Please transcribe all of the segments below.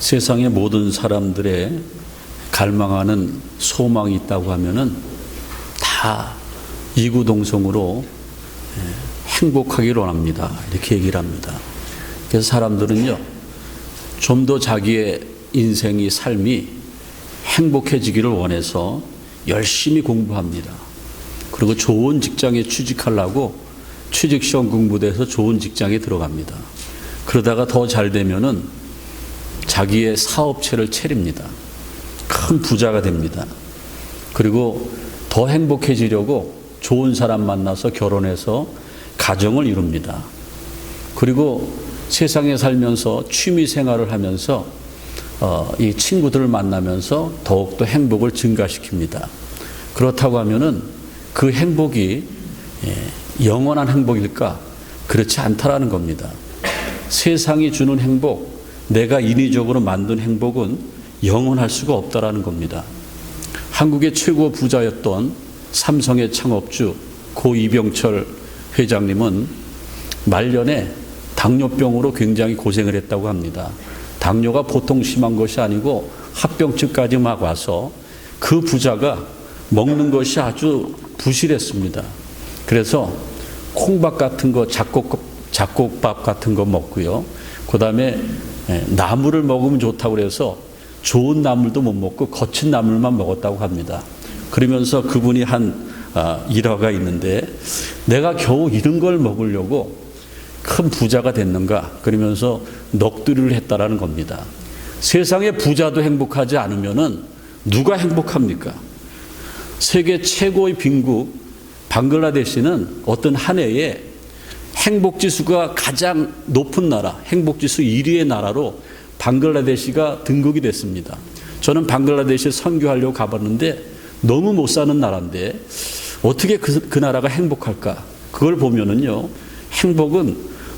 세상의 모든 사람들의 갈망하는 소망이 있다고 하면은 다 이구동성으로 예, 행복하기를 원합니다. 이렇게 얘기를 합니다. 그래서 사람들은요, 좀 더 자기의 인생이 삶이 행복해지기를 원해서 열심히 공부합니다. 그리고 좋은 직장에 취직하려고 취직시험 공부돼서 좋은 직장에 들어갑니다. 그러다가 더 잘 되면은 자기의 사업체를 차립니다. 큰 부자가 됩니다. 그리고 더 행복해지려고 좋은 사람 만나서 결혼해서 가정을 이룹니다. 그리고 세상에 살면서 취미 생활을 하면서 어, 이 친구들을 만나면서 더욱더 행복을 증가시킵니다. 그렇다고 하면은 그 행복이 예, 영원한 행복일까? 그렇지 않다라는 겁니다. 세상이 주는 행복, 내가 인위적으로 만든 행복은 영원할 수가 없다라는 겁니다. 한국의 최고 부자였던 삼성의 창업주 고 이병철 회장님은 말년에 당뇨병으로 굉장히 고생을 했다고 합니다. 당뇨가 보통 심한 것이 아니고 합병증까지 막 와서 그 부자가 먹는 것이 아주 부실했습니다. 그래서 콩밥 같은 거, 잡곡, 잡곡밥 같은 거 먹고요. 그 다음에 나물을 먹으면 좋다고 그래서 좋은 나물도 못 먹고 거친 나물만 먹었다고 합니다. 그러면서 그분이 한 아, 일화가 있는데 내가 겨우 이런 걸 먹으려고 큰 부자가 됐는가 그러면서 넋두리를 했다라는 겁니다. 세상에 부자도 행복하지 않으면은 누가 행복합니까? 세계 최고의 빈국 방글라데시는 어떤 한 해에 행복 지수가 가장 높은 나라, 행복 지수 1위의 나라로 방글라데시가 등극이 됐습니다. 저는 방글라데시 선교하려고 가봤는데 너무 못 사는 나라인데 어떻게 그, 그 나라가 행복할까? 그걸 보면은요, 행복은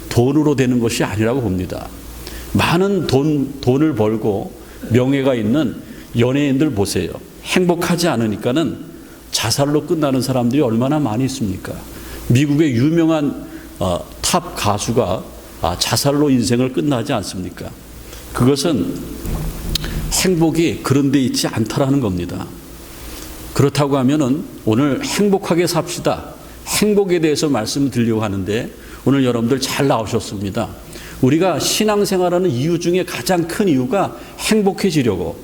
돈으로 되는 것이 아니라고 봅니다. 많은 돈, 돈을 벌고 명예가 있는 연예인들 보세요. 행복하지 않으니까는 자살로 끝나는 사람들이 얼마나 많이 있습니까? 미국의 유명한 어, 탑 가수가 아, 자살로 인생을 끝나지 않습니까? 그것은 행복이 그런 데 있지 않다라는 겁니다. 그렇다고 하면은 오늘 행복하게 삽시다. 행복에 대해서 말씀을 드리려고 하는데 오늘 여러분들 잘 나오셨습니다. 우리가 신앙생활하는 이유 중에 가장 큰 이유가 행복해지려고.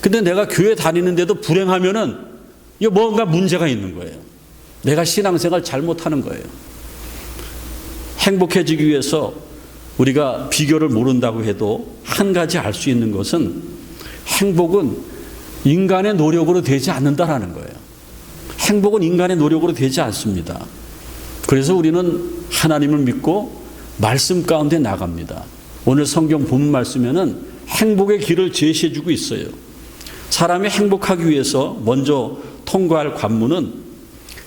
근데 내가 교회 다니는데도 불행하면은 이거 뭔가 문제가 있는 거예요. 내가 신앙생활 잘못하는 거예요. 행복해지기 위해서 우리가 비결을 모른다고 해도 한 가지 알 수 있는 것은 행복은 인간의 노력으로 되지 않는다라는 거예요. 행복은 인간의 노력으로 되지 않습니다. 그래서 우리는 하나님을 믿고 말씀 가운데 나갑니다. 오늘 성경 본 말씀에는 행복의 길을 제시해 주고 있어요. 사람이 행복하기 위해서 먼저 통과할 관문은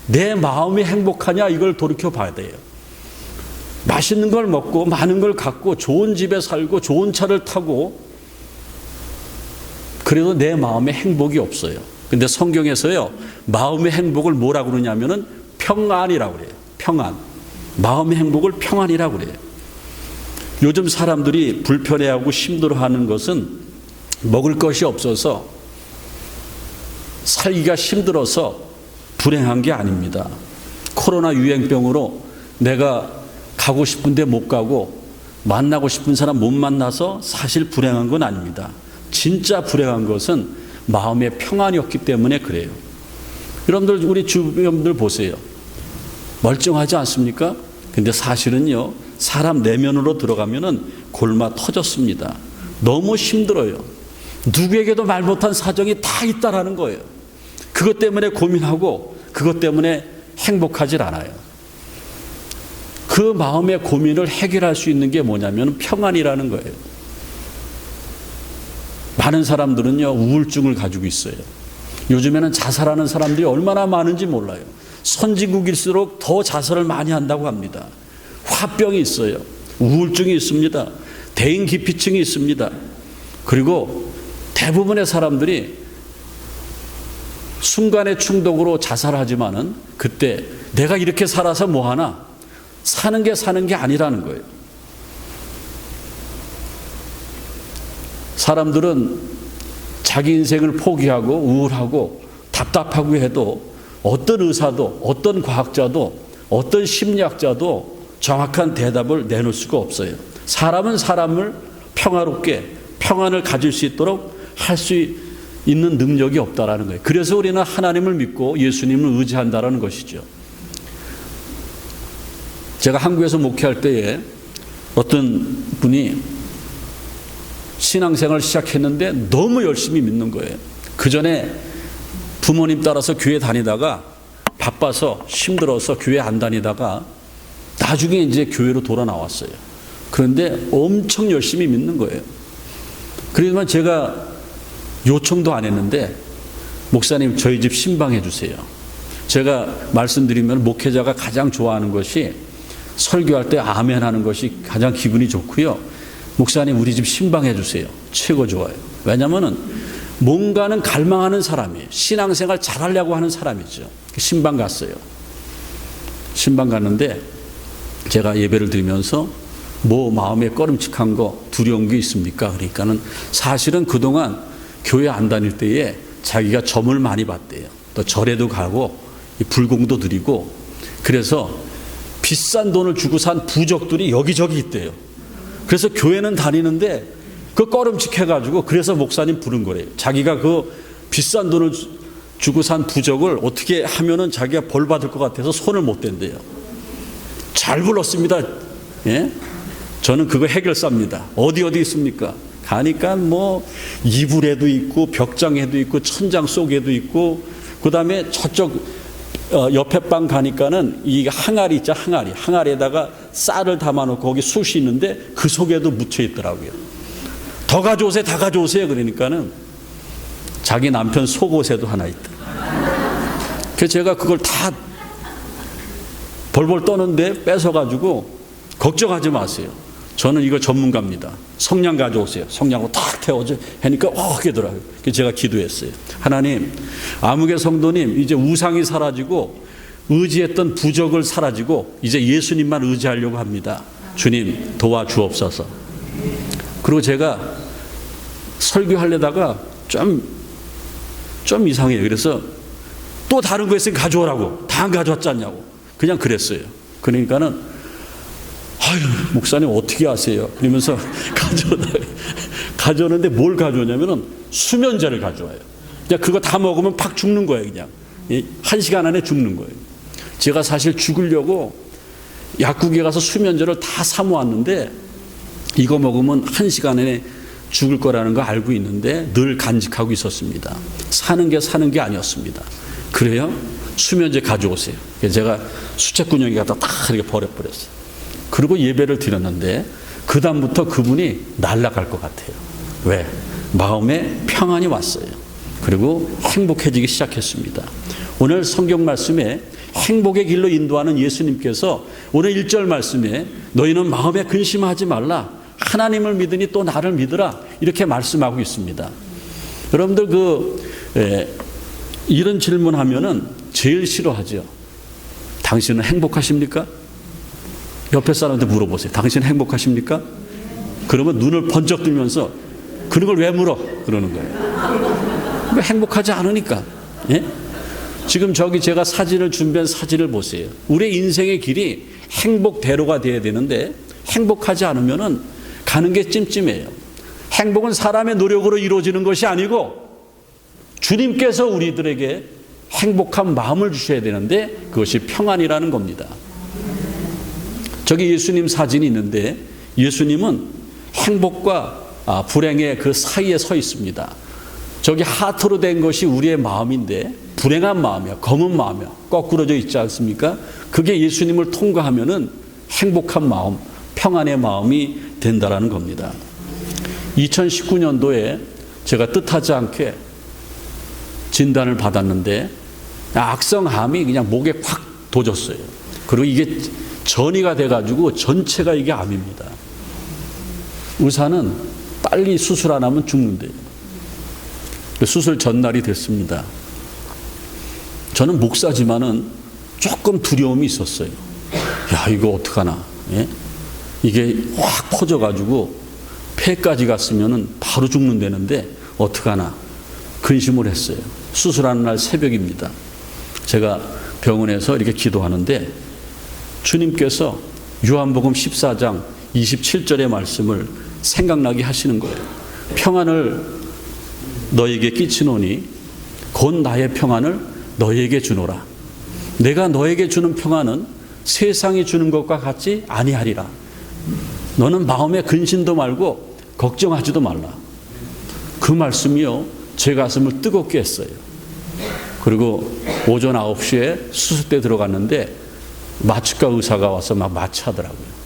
내 마음이 행복하냐 이걸 돌이켜 봐야 돼요. 맛있는 걸 먹고 많은 걸 갖고 좋은 집에 살고 좋은 차를 타고 그래도 내 마음에 행복이 없어요. 근데 성경에서요, 마음의 행복을 뭐라고 그러냐면은 평안이라고 그래요. 평안. 마음의 행복을 평안이라고 그래요. 요즘 사람들이 불편해하고 힘들어하는 것은 먹을 것이 없어서 살기가 힘들어서 불행한 게 아닙니다. 코로나 유행병으로 내가 가고 싶은데 못 가고 만나고 싶은 사람 못 만나서 사실 불행한 건 아닙니다. 진짜 불행한 것은 마음의 평안이 없기 때문에 그래요. 여러분들 우리 주변들 보세요. 멀쩡하지 않습니까? 근데 사실은요. 사람 내면으로 들어가면은 골마 터졌습니다. 너무 힘들어요. 누구에게도 말 못한 사정이 다 있다라는 거예요. 그것 때문에 고민하고 그것 때문에 행복하질 않아요. 그 마음의 고민을 해결할 수 있는 게 뭐냐면 평안이라는 거예요. 많은 사람들은요, 우울증을 가지고 있어요. 요즘에는 자살하는 사람들이 얼마나 많은지 몰라요. 선진국일수록 더 자살을 많이 한다고 합니다. 화병이 있어요. 우울증이 있습니다. 대인 기피증이 있습니다. 그리고 대부분의 사람들이 순간의 충동으로 자살하지만은 그때 내가 이렇게 살아서 뭐하나 사는 게 사는 게 아니라는 거예요. 사람들은 자기 인생을 포기하고 우울하고 답답하고 해도 어떤 의사도 어떤 과학자도 어떤 심리학자도 정확한 대답을 내놓을 수가 없어요. 사람은 사람을 평화롭게 평안을 가질 수 있도록 할 수 있는 능력이 없다라는 거예요. 그래서 우리는 하나님을 믿고 예수님을 의지한다라는 것이죠. 제가 한국에서 목회할 때에 어떤 분이 신앙생활 시작했는데 너무 열심히 믿는 거예요. 그 전에 부모님 따라서 교회 다니다가 바빠서 힘들어서 교회 안 다니다가 나중에 이제 교회로 돌아 나왔어요. 그런데 엄청 열심히 믿는 거예요. 그러지만 제가 요청도 안 했는데 목사님 저희 집 신방해 주세요. 제가 말씀드리면 목회자가 가장 좋아하는 것이 설교할 때 아멘 하는 것이 가장 기분이 좋고요. 목사님 우리 집 신방해 주세요. 최고 좋아요. 왜냐면은 뭔가는 갈망하는 사람이에요. 신앙생활 잘하려고 하는 사람이죠. 신방 갔어요. 신방 갔는데 제가 예배를 드리면서 뭐 마음에 꺼름칙한 거 두려운 게 있습니까? 그러니까는 사실은 그동안 교회 안 다닐 때에 자기가 점을 많이 봤대요. 또 절에도 가고 불공도 드리고 그래서 비싼 돈을 주고 산 부적들이 여기저기 있대요. 그래서 교회는 다니는데 그 꺼름칙해가지고 그래서 목사님 부른 거래요. 자기가 그 비싼 돈을 주고 산 부적을 어떻게 하면은 자기가 벌 받을 것 같아서 손을 못 댄대요. 잘 불렀습니다. 예? 저는 그거 해결사입니다. 어디 어디 있습니까? 가니까 뭐 이불에도 있고 벽장에도 있고 천장 속에도 있고 그 다음에 저쪽 어, 옆에 방 가니까는 이 항아리 있죠 항아리 항아리에다가 쌀을 담아놓고 거기 숯이 있는데 그 속에도 묻혀 있더라고요. 더 가져오세요, 다 가져오세요. 그러니까는 자기 남편 속옷에도 하나 있다. 그래서 제가 그걸 다 벌벌 떠는데 뺏어가지고 걱정하지 마세요. 저는 이거 전문가입니다. 성냥 가져오세요. 성냥으로 탁 태워줘. 하니까 어 하더라고요. 그래서 제가 기도했어요. 하나님, 아무개 성도님 이제 우상이 사라지고 의지했던 부적을 사라지고 이제 예수님만 의지하려고 합니다. 주님 도와주옵소서. 그리고 제가 설교하려다가 좀, 좀 이상해요. 그래서 또 다른 거 있으면 가져오라고. 다 안 가져왔지 않냐고. 그냥 그랬어요. 그러니까는 아유, 목사님 어떻게 아세요? 그러면서 가져오다 가져오는데 뭘 가져오냐면은 수면제를 가져와요. 그냥 그거 다 먹으면 팍 죽는 거예요, 그냥. 한 시간 안에 죽는 거예요. 제가 사실 죽으려고 약국에 가서 수면제를 다 사모았는데 이거 먹으면 한 시간 안에 죽을 거라는 거 알고 있는데 늘 간직하고 있었습니다. 사는 게 사는 게 아니었습니다. 그래요? 수면제 가져오세요. 제가 수채꾼형이 갖다 딱 이렇게 버려버렸어요. 그리고 예배를 드렸는데 그 다음부터 그분이 날아갈 것 같아요. 왜? 마음에 평안이 왔어요. 그리고 행복해지기 시작했습니다. 오늘 성경 말씀에 행복의 길로 인도하는 예수님께서 오늘 1절 말씀에 너희는 마음에 근심하지 말라. 하나님을 믿으니 또 나를 믿으라. 이렇게 말씀하고 있습니다. 여러분들 그 에, 이런 질문하면은 제일 싫어하죠. 당신은 행복하십니까? 옆에 사람한테 물어보세요. 당신 행복하십니까? 그러면 눈을 번쩍 뜨면서 그런 걸 왜 물어? 그러는 거예요. 왜 행복하지 않으니까. 예? 지금 저기 제가 사진을 준비한 사진을 보세요. 우리 인생의 길이 행복대로가 돼야 되는데 행복하지 않으면은 가는 게 찜찜해요. 행복은 사람의 노력으로 이루어지는 것이 아니고 주님께서 우리들에게 행복한 마음을 주셔야 되는데 그것이 평안이라는 겁니다. 저기 예수님 사진이 있는데 예수님은 행복과 아, 불행의 그 사이에 서 있습니다. 저기 하트로 된 것이 우리의 마음인데 불행한 마음이야, 검은 마음이야, 거꾸러져 있지 않습니까? 그게 예수님을 통과하면은 행복한 마음, 평안의 마음이 된다라는 겁니다. 2019년도에 제가 뜻하지 않게 진단을 받았는데 악성암이 그냥 목에 확 도졌어요. 그리고 이게 전이가 돼가지고 전체가 이게 암입니다. 의사는 빨리 수술 안 하면 죽는데요. 수술 전날이 됐습니다. 저는 목사지만은 조금 두려움이 있었어요. 야, 이거 어떡하나. 예? 이게 확 퍼져가지고 폐까지 갔으면 바로 죽는다는데 어떡하나 근심을 했어요. 수술하는 날 새벽입니다. 제가 병원에서 이렇게 기도하는데 주님께서 요한복음 14장 27절의 말씀을 생각나게 하시는 거예요. 평안을 너에게 끼치노니 곧 나의 평안을 너에게 주노라. 내가 너에게 주는 평안은 세상이 주는 것과 같지 아니하리라. 너는 마음에 근심도 말고 걱정하지도 말라. 그 말씀이요 제 가슴을 뜨겁게 했어요. 그리고 오전 9시에 수술대 들어갔는데 마취과 의사가 와서 막 마취하더라고요.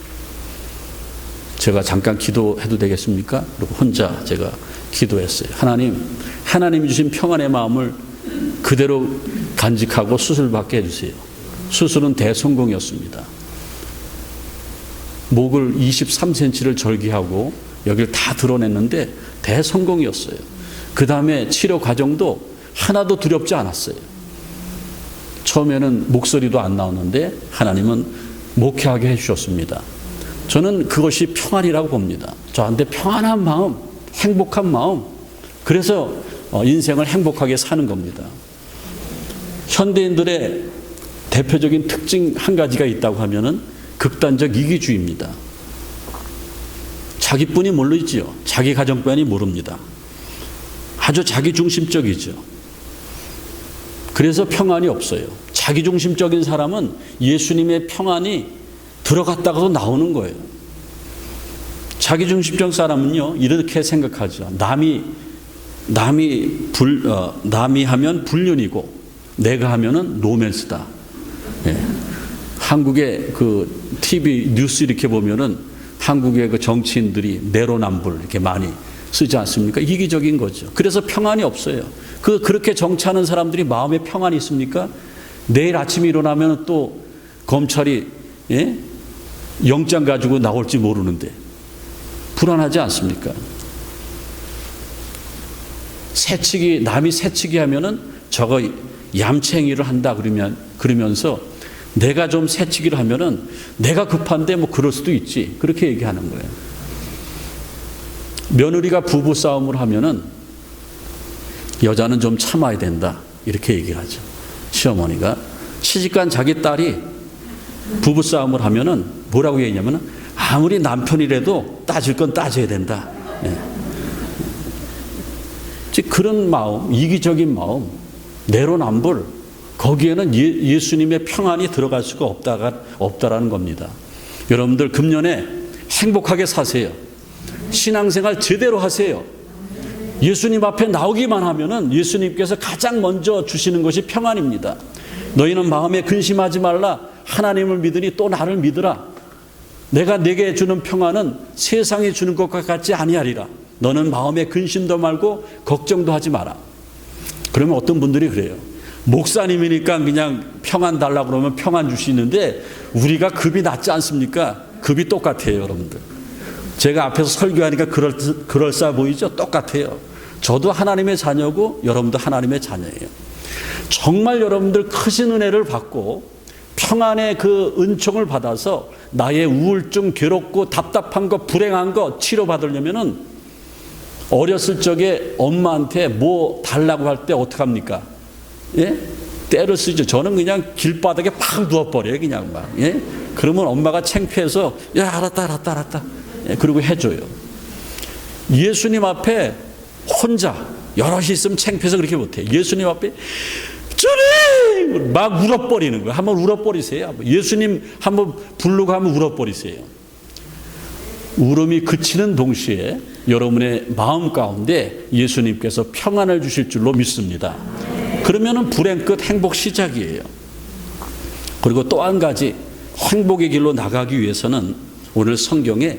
제가 잠깐 기도해도 되겠습니까? 그리고 혼자 제가 기도했어요. 하나님, 하나님이 주신 평안의 마음을 그대로 간직하고 수술받게 해주세요. 수술은 대성공이었습니다. 목을 23cm를 절개하고 여기를 다 드러냈는데 대성공이었어요. 그 다음에 치료 과정도 하나도 두렵지 않았어요. 처음에는 목소리도 안 나오는데 하나님은 목회하게 해주셨습니다. 저는 그것이 평안이라고 봅니다. 저한테 평안한 마음, 행복한 마음. 그래서 어, 인생을 행복하게 사는 겁니다. 현대인들의 대표적인 특징 한 가지가 있다고 하면은 극단적 이기주의입니다. 자기뿐이 모르지요. 자기 가정뿐이 모릅니다. 아주 자기 중심적이죠. 그래서 평안이 없어요. 자기 중심적인 사람은 예수님의 평안이 들어갔다가도 나오는 거예요. 자기 중심적 사람은요 이렇게 생각하죠. 남이 남이 불 어, 남이 하면 불륜이고 내가 하면은 로맨스다. 예. 한국의 그 TV 뉴스 이렇게 보면은 한국의 그 정치인들이 내로남불 이렇게 많이 쓰지 않습니까? 이기적인 거죠. 그래서 평안이 없어요. 그 그렇게 정치하는 사람들이 마음에 평안이 있습니까? 내일 아침에 일어나면 또 검찰이 예? 영장 가지고 나올지 모르는데 불안하지 않습니까? 새치기 남이 새치기 하면은 저거 얌챙이를 한다 그러면 그러면서 내가 좀 새치기를 하면은 내가 급한데 뭐 그럴 수도 있지 그렇게 얘기하는 거예요. 며느리가 부부 싸움을 하면은 여자는 좀 참아야 된다 이렇게 얘기를 하죠. 시어머니가 시집간 자기 딸이 부부 싸움을 하면은 뭐라고 얘기냐면은 아무리 남편이라도 따질 건 따져야 된다. 예. 즉 그런 마음, 이기적인 마음, 내로남불 거기에는 예, 수님의 평안이 들어갈 수가 없다가 없다라는 겁니다. 여러분들 금년에 행복하게 사세요. 신앙생활 제대로 하세요. 예수님 앞에 나오기만 하면은 예수님께서 가장 먼저 주시는 것이 평안입니다. 너희는 마음에 근심하지 말라. 하나님을 믿으니 또 나를 믿으라. 내가 내게 주는 평안은 세상에 주는 것과 같지 아니하리라. 너는 마음에 근심도 말고 걱정도 하지 마라. 그러면 어떤 분들이 그래요. 목사님이니까 그냥 평안 달라고 그러면 평안 주시는데 우리가 급이 낮지 않습니까? 급이 똑같아요, 여러분들. 제가 앞에서 설교하니까 그럴, 그럴싸 보이죠? 똑같아요. 저도 하나님의 자녀고 여러분도 하나님의 자녀예요. 정말 여러분들 크신 은혜를 받고 평안의 그 은총을 받아서 나의 우울증, 괴롭고 답답한 거, 불행한 거 치료받으려면은 어렸을 적에 엄마한테 뭐 달라고 할 때 어떡합니까? 예? 때를 쓰죠. 저는 그냥 길바닥에 팍 누워버려요. 그냥 막. 예? 그러면 엄마가 창피해서 야, 알았다, 알았다, 알았다. 예, 그리고 해줘요. 예수님 앞에 혼자 여럿이 있으면 창피해서 그렇게 못해. 예수님 앞에 주님! 막 울어버리는 거예요. 한번 울어버리세요. 예수님 한번 부르고 하면 울어버리세요. 울음이 그치는 동시에 여러분의 마음 가운데 예수님께서 평안을 주실 줄로 믿습니다. 그러면은 불행 끝 행복 시작이에요. 그리고 또 한 가지 행복의 길로 나가기 위해서는 오늘 성경에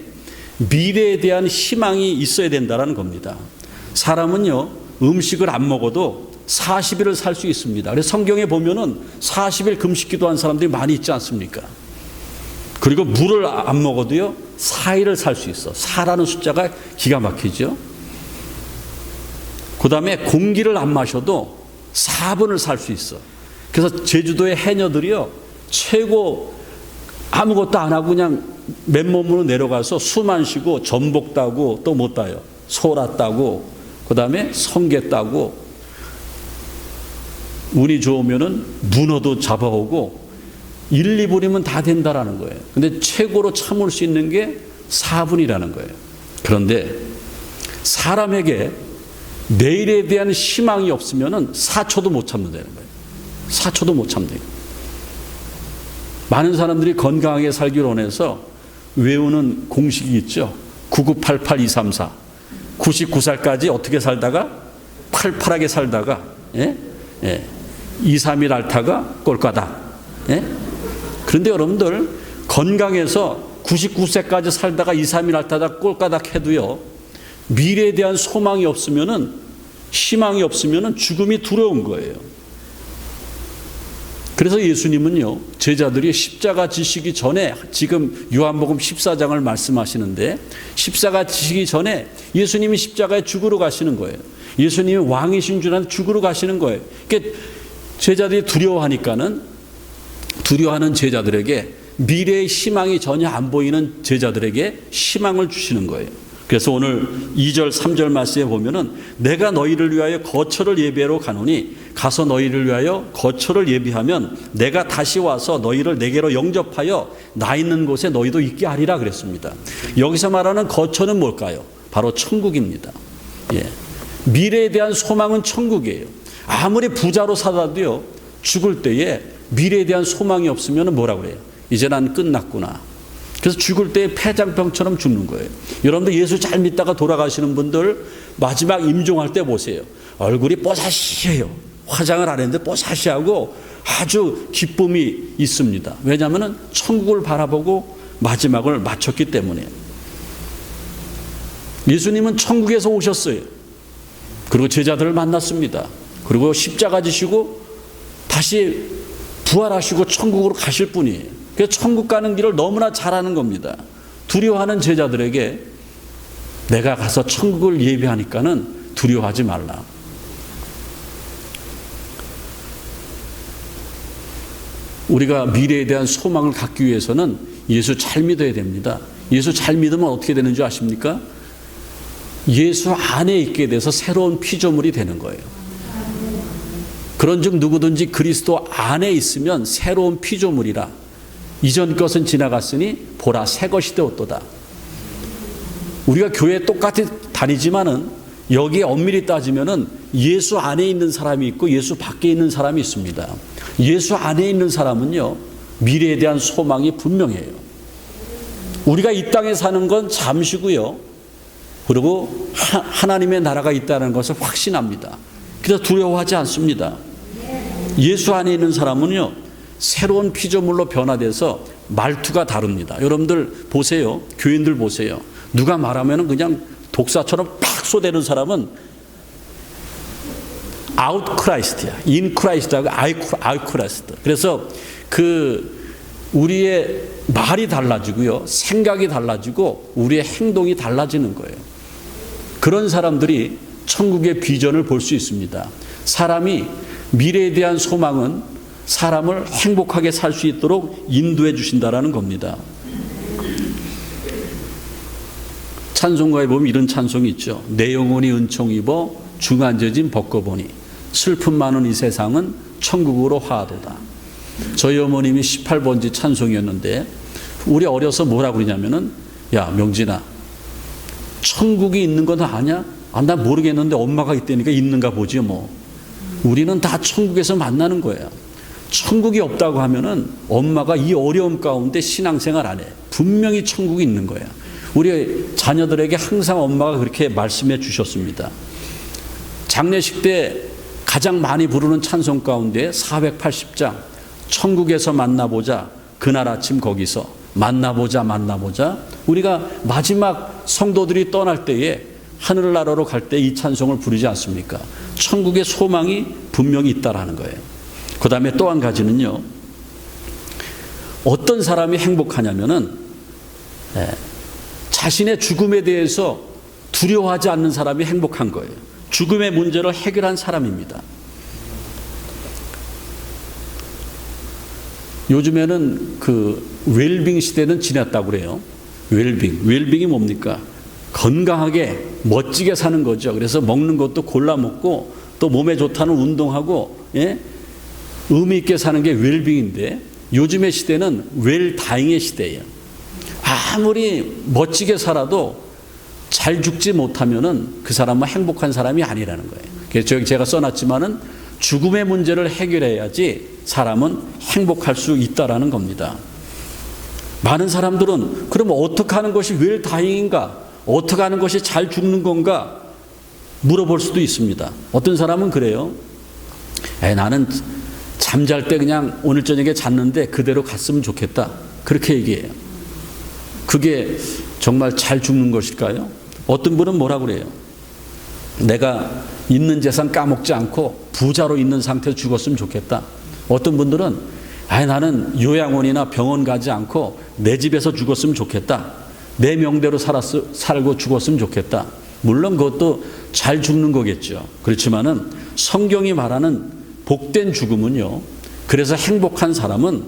미래에 대한 희망이 있어야 된다는 겁니다. 사람은요, 음식을 안 먹어도 40일을 살 수 있습니다. 그래서 성경에 보면은 40일 금식 기도한 사람들이 많이 있지 않습니까? 그리고 물을 안 먹어도요, 4일을 살 수 있어. 4라는 숫자가 기가 막히죠? 그 다음에 공기를 안 마셔도 4분을 살 수 있어. 그래서 제주도의 해녀들이요, 최고 아무것도 안 하고 그냥 맨몸으로 내려가서 숨 안 쉬고 전복 따고 또 못 따요. 소라 따고 그다음에 성게 따고 운이 좋으면은 문어도 잡아오고 1, 2분이면 다 된다라는 거예요. 근데 최고로 참을 수 있는 게 4분이라는 거예요. 그런데 사람에게 내일에 대한 희망이 없으면은 4초도 못 참는다는 거예요. 4초도 못 참대요. 많은 사람들이 건강하게 살기를 원해서 외우는 공식이 있죠. 9988234. 99살까지 어떻게 살다가 팔팔하게 살다가 예? 예. 2, 3일 앓다가 꼴까다. 예? 그런데 여러분들 건강해서 99세까지 살다가 2, 3일 앓다가 꼴까닥 해도요. 미래에 대한 소망이 없으면은 희망이 없으면은 죽음이 두려운 거예요. 그래서 예수님은요, 제자들이 십자가 지시기 전에 지금 요한복음 14장을 말씀하시는데 십자가 지시기 전에 예수님이 십자가에 죽으러 가시는 거예요. 예수님이 왕이신 줄 아는 죽으러 가시는 거예요. 그러니까 제자들이 두려워하니까는 두려워하는 제자들에게 미래의 희망이 전혀 안 보이는 제자들에게 희망을 주시는 거예요. 그래서 오늘 2절, 3절 말씀에 보면은 내가 너희를 위하여 거처를 예비하러 가노니 가서 너희를 위하여 거처를 예비하면 내가 다시 와서 너희를 내게로 영접하여 나 있는 곳에 너희도 있게 하리라 그랬습니다. 여기서 말하는 거처는 뭘까요? 바로 천국입니다. 예. 미래에 대한 소망은 천국이에요. 아무리 부자로 살아도요, 죽을 때에 미래에 대한 소망이 없으면 뭐라 그래요? 이제 난 끝났구나. 그래서 죽을 때 폐장병처럼 죽는 거예요. 여러분들 예수 잘 믿다가 돌아가시는 분들 마지막 임종할 때 보세요. 얼굴이 뽀사시해요. 화장을 안 했는데 뽀사시하고 아주 기쁨이 있습니다. 왜냐하면 천국을 바라보고 마지막을 마쳤기 때문에. 예수님은 천국에서 오셨어요. 그리고 제자들을 만났습니다. 그리고 십자가 지시고 다시 부활하시고 천국으로 가실 분이에요. 그래서 천국 가는 길을 너무나 잘하는 겁니다. 두려워하는 제자들에게 내가 가서 천국을 예비하니까는 두려워하지 말라. 우리가 미래에 대한 소망을 갖기 위해서는 예수 잘 믿어야 됩니다. 예수 잘 믿으면 어떻게 되는 줄 아십니까? 예수 안에 있게 돼서 새로운 피조물이 되는 거예요. 그런즉 누구든지 그리스도 안에 있으면 새로운 피조물이라 이전 것은 지나갔으니 보라 새 것이 되었도다. 우리가 교회 똑같이 다니지만은 여기에 엄밀히 따지면은 예수 안에 있는 사람이 있고 예수 밖에 있는 사람이 있습니다. 예수 안에 있는 사람은요 미래에 대한 소망이 분명해요. 우리가 이 땅에 사는 건 잠시고요. 그리고 하 나님의 나라가 있다는 것을 확신합니다. 그래서 두려워하지 않습니다. 예수 안에 있는 사람은요, 새로운 피조물로 변화돼서 말투가 다릅니다. 여러분들 보세요. 교인들 보세요. 누가 말하면 그냥 독사처럼 팍 쏘대는 사람은 아웃 크라이스트야. 인 크라이스트하고 아웃 크라이스트. 그래서 그 우리의 말이 달라지고요. 생각이 달라지고 우리의 행동이 달라지는 거예요. 그런 사람들이 천국의 비전을 볼 수 있습니다. 사람이 미래에 대한 소망은 사람을 행복하게 살 수 있도록 인도해 주신다라는 겁니다. 찬송가에 보면 이런 찬송이 있죠. 내 영혼이 은총 입어 중한져진 벗고보니 슬픔 많은 이 세상은 천국으로 화도다. 저희 어머님이 18번지 찬송이었는데 우리 어려서 뭐라 그러냐면은 야 명진아 천국이 있는 건 아냐? 아, 나 모르겠는데 엄마가 있다니까 있는가 보지 뭐. 우리는 다 천국에서 만나는 거예요. 천국이 없다고 하면은 엄마가 이 어려움 가운데 신앙생활 안 해. 분명히 천국이 있는 거야. 우리 자녀들에게 항상 엄마가 그렇게 말씀해 주셨습니다. 장례식 때 가장 많이 부르는 찬송 가운데 480장 천국에서 만나보자 그날 아침 거기서 만나보자 만나보자 우리가 마지막 성도들이 떠날 때에 하늘나라로 갈 때 이 찬송을 부르지 않습니까? 천국의 소망이 분명히 있다라는 거예요. 그 다음에 또 한 가지는요. 어떤 사람이 행복하냐면은 예, 자신의 죽음에 대해서 두려워하지 않는 사람이 행복한 거예요. 죽음의 문제를 해결한 사람입니다. 요즘에는 그 웰빙 시대는 지났다고 그래요. 웰빙. 웰빙이 뭡니까? 건강하게 멋지게 사는 거죠. 그래서 먹는 것도 골라 먹고 또 몸에 좋다는 운동하고 예? 의미 있게 사는 게 웰빙인데 요즘의 시대는 웰다잉의 시대예요. 아무리 멋지게 살아도 잘 죽지 못하면은 그 사람은 행복한 사람이 아니라는 거예요. 그래서 제가 써놨지만은 죽음의 문제를 해결해야지 사람은 행복할 수 있다라는 겁니다. 많은 사람들은 그럼 어떻게 하는 것이 왜 다행인가? 어떻게 하는 것이 잘 죽는 건가? 물어볼 수도 있습니다. 어떤 사람은 그래요. 에, 나는 잠잘 때 그냥 오늘 저녁에 잤는데 그대로 갔으면 좋겠다. 그렇게 얘기해요. 그게 정말 잘 죽는 것일까요? 어떤 분은 뭐라 그래요? 내가 있는 재산 까먹지 않고 부자로 있는 상태에서 죽었으면 좋겠다. 어떤 분들은 아 나는 요양원이나 병원 가지 않고 내 집에서 죽었으면 좋겠다. 내 명대로 살았, 살고 죽었으면 좋겠다. 물론 그것도 잘 죽는 거겠죠. 그렇지만은 성경이 말하는 복된 죽음은요. 그래서 행복한 사람은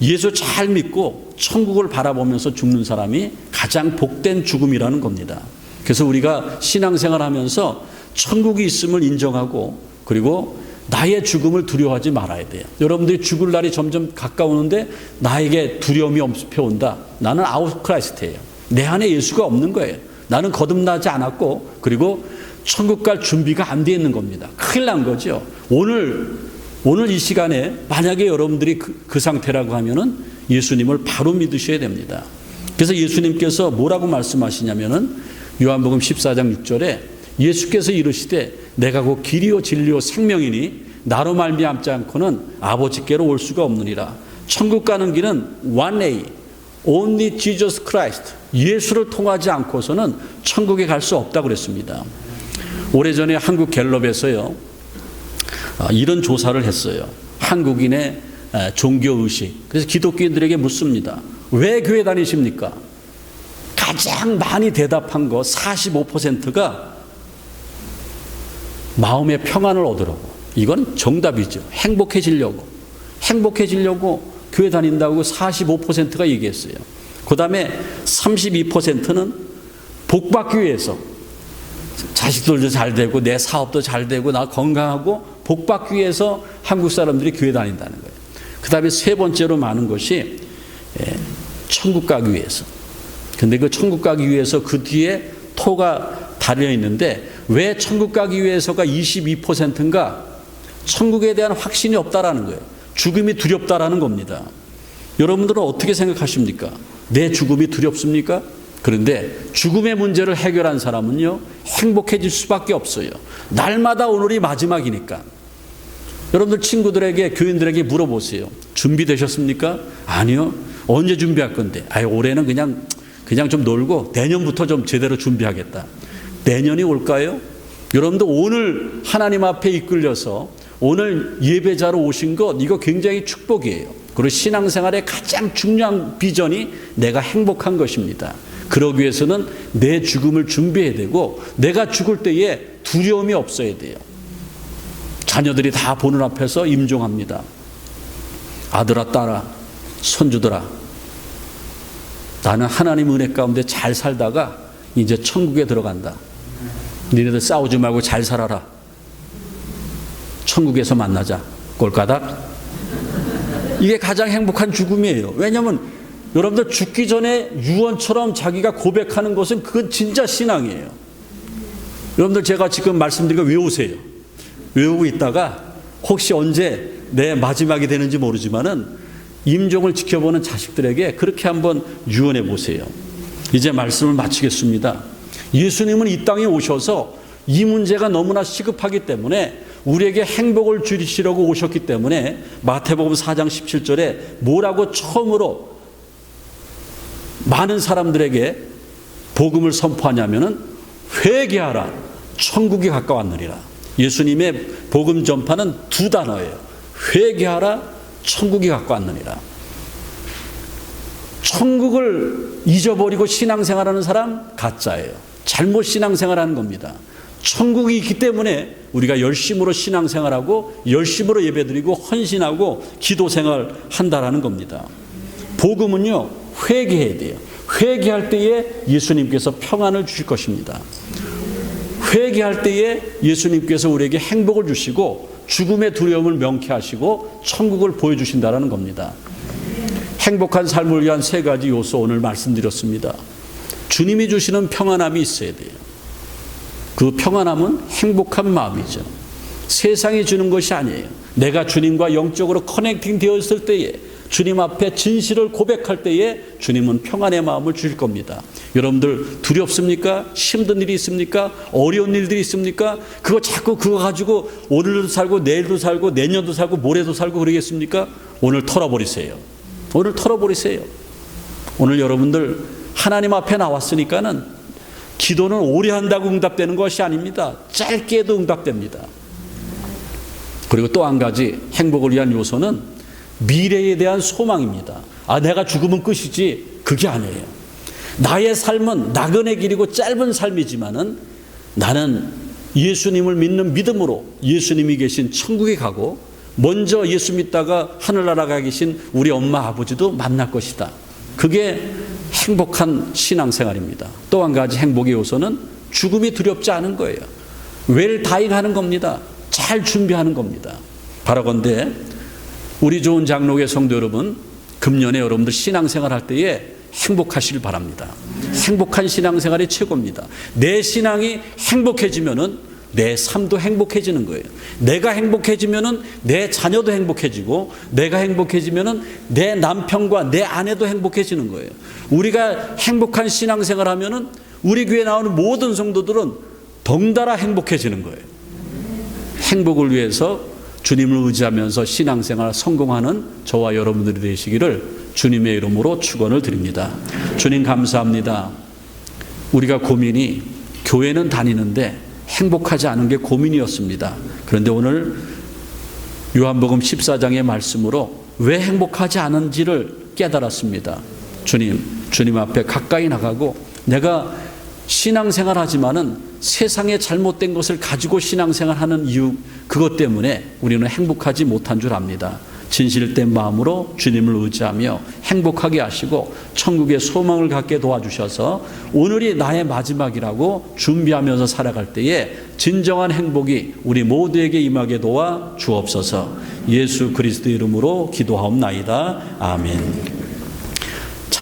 예수 잘 믿고 천국을 바라보면서 죽는 사람이 가장 복된 죽음이라는 겁니다. 그래서 우리가 신앙생활 하면서 천국이 있음을 인정하고 그리고 나의 죽음을 두려워하지 말아야 돼요. 여러분들이 죽을 날이 점점 가까우는데 나에게 두려움이 없어온다. 나는 아웃 크라이스트예요. 내 안에 예수가 없는 거예요. 나는 거듭나지 않았고 그리고 천국 갈 준비가 안 돼 있는 겁니다. 큰일 난 거죠. 오늘 오늘 이 시간에 만약에 여러분들이 그, 그 상태라고 하면은 예수님을 바로 믿으셔야 됩니다. 그래서 예수님께서 뭐라고 말씀하시냐면은 요한복음 14장 6절에 예수께서 이르시되 내가 곧 길이요 진리요 생명이니 나로 말미암지 않고는 아버지께로 올 수가 없느니라. 천국 가는 길은 one way, only Jesus Christ. 예수를 통하지 않고서는 천국에 갈 수 없다고 그랬습니다. 오래전에 한국 갤럽에서요. 아, 이런 조사를 했어요. 한국인의 종교 의식. 그래서 기독교인들에게 묻습니다. 왜 교회 다니십니까? 가장 많이 대답한 거 45%가 마음의 평안을 얻으려고. 이건 정답이죠. 행복해지려고. 행복해지려고 교회 다닌다고 45%가 얘기했어요. 그 다음에 32%는 복받기 위해서 자식들도 잘 되고 내 사업도 잘 되고 나 건강하고 복 받기 위해서 한국 사람들이 교회 다닌다는 거예요. 그 다음에 세 번째로 많은 것이 예, 천국 가기 위해서. 근데 그 천국 가기 위해서 그 뒤에 토가 달려 있는데 왜 천국 가기 위해서가 22%인가? 천국에 대한 확신이 없다라는 거예요. 죽음이 두렵다라는 겁니다. 여러분들은 어떻게 생각하십니까? 내 죽음이 두렵습니까? 그런데 죽음의 문제를 해결한 사람은요, 행복해질 수밖에 없어요. 날마다 오늘이 마지막이니까. 여러분들 친구들에게, 교인들에게 물어보세요. 준비되셨습니까? 아니요. 언제 준비할 건데? 아 올해는 그냥, 그냥 좀 놀고 내년부터 좀 제대로 준비하겠다. 내년이 올까요? 여러분들 오늘 하나님 앞에 이끌려서 오늘 예배자로 오신 것, 이거 굉장히 축복이에요. 그리고 신앙생활의 가장 중요한 비전이 내가 행복한 것입니다. 그러기 위해서는 내 죽음을 준비해야 되고 내가 죽을 때에 두려움이 없어야 돼요. 자녀들이 다 보는 앞에서 임종합니다. 아들아, 딸아, 손주들아. 나는 하나님 은혜 가운데 잘 살다가 이제 천국에 들어간다. 니네들 싸우지 말고 잘 살아라. 천국에서 만나자. 꼴까닥. 이게 가장 행복한 죽음이에요. 왜냐하면 여러분들 죽기 전에 유언처럼 자기가 고백하는 것은 그건 진짜 신앙이에요. 여러분들 제가 지금 말씀드린 거 외우세요. 외우고 있다가 혹시 언제 내 마지막이 되는지 모르지만은 임종을 지켜보는 자식들에게 그렇게 한번 유언해 보세요. 이제 말씀을 마치겠습니다. 예수님은 이 땅에 오셔서 이 문제가 너무나 시급하기 때문에 우리에게 행복을 주시려고 오셨기 때문에 마태복음 4장 17절에 뭐라고 처음으로 많은 사람들에게 복음을 선포하냐면은 회개하라. 천국이 가까웠느니라. 예수님의 복음 전파는 두 단어예요. 회개하라 천국이 가까웠느니라. 천국을 잊어버리고 신앙생활하는 사람 가짜예요. 잘못 신앙생활하는 겁니다. 천국이 있기 때문에 우리가 열심으로 신앙생활하고 열심으로 예배드리고 헌신하고 기도생활 한다라는 겁니다. 복음은요 회개해야 돼요. 회개할 때에 예수님께서 평안을 주실 것입니다. 회개할 때에 예수님께서 우리에게 행복을 주시고 죽음의 두려움을 명쾌하시고 천국을 보여주신다라는 겁니다. 행복한 삶을 위한 세 가지 요소 오늘 말씀드렸습니다. 주님이 주시는 평안함이 있어야 돼요. 그 평안함은 행복한 마음이죠. 세상이 주는 것이 아니에요. 내가 주님과 영적으로 커넥팅 되었을 때에 주님 앞에 진실을 고백할 때에 주님은 평안의 마음을 주실 겁니다. 여러분들 두렵습니까? 힘든 일이 있습니까? 어려운 일들이 있습니까? 그거 자꾸 그거 가지고 오늘도 살고 내일도 살고 내년도 살고 모레도 살고 그러겠습니까? 오늘 털어버리세요. 오늘 털어버리세요. 오늘 여러분들 하나님 앞에 나왔으니까는 기도는 오래 한다고 응답되는 것이 아닙니다. 짧게 해도 응답됩니다. 그리고 또 한 가지 행복을 위한 요소는 미래에 대한 소망입니다. 아, 내가 죽으면 끝이지. 그게 아니에요. 나의 삶은 나그네 길이고 짧은 삶이지만은 나는 예수님을 믿는 믿음으로 예수님이 계신 천국에 가고 먼저 예수 믿다가 하늘나라 가 계신 우리 엄마 아버지도 만날 것이다. 그게 행복한 신앙생활입니다. 또 한 가지 행복의 요소는 죽음이 두렵지 않은 거예요. 웰 다잉 하는 겁니다. 잘 준비하는 겁니다. 바라건대 우리 좋은 장로의 성도 여러분, 금년에 여러분들 신앙생활 할 때에 행복하시길 바랍니다. 행복한 신앙생활이 최고입니다. 내 신앙이 행복해지면은 내 삶도 행복해지는 거예요. 내가 행복해지면은 내 자녀도 행복해지고 내가 행복해지면은 내 남편과 내 아내도 행복해지는 거예요. 우리가 행복한 신앙생활 하면은 우리 교회 나오는 모든 성도들은 덩달아 행복해지는 거예요. 행복을 위해서 주님을 의지하면서 신앙생활 성공하는 저와 여러분들이 되시기를 주님의 이름으로 축원을 드립니다. 주님 감사합니다. 우리가 고민이 교회는 다니는데 행복하지 않은 게 고민이었습니다. 그런데 오늘 요한복음 14장의 말씀으로 왜 행복하지 않은지를 깨달았습니다. 주님, 주님 앞에 가까이 나가고 내가 신앙생활 하지만은 세상에 잘못된 것을 가지고 신앙생활 하는 이유, 그것 때문에 우리는 행복하지 못한 줄 압니다. 진실된 마음으로 주님을 의지하며 행복하게 하시고 천국의 소망을 갖게 도와주셔서 오늘이 나의 마지막이라고 준비하면서 살아갈 때에 진정한 행복이 우리 모두에게 임하게 도와 주옵소서 예수 그리스도 이름으로 기도하옵나이다. 아멘.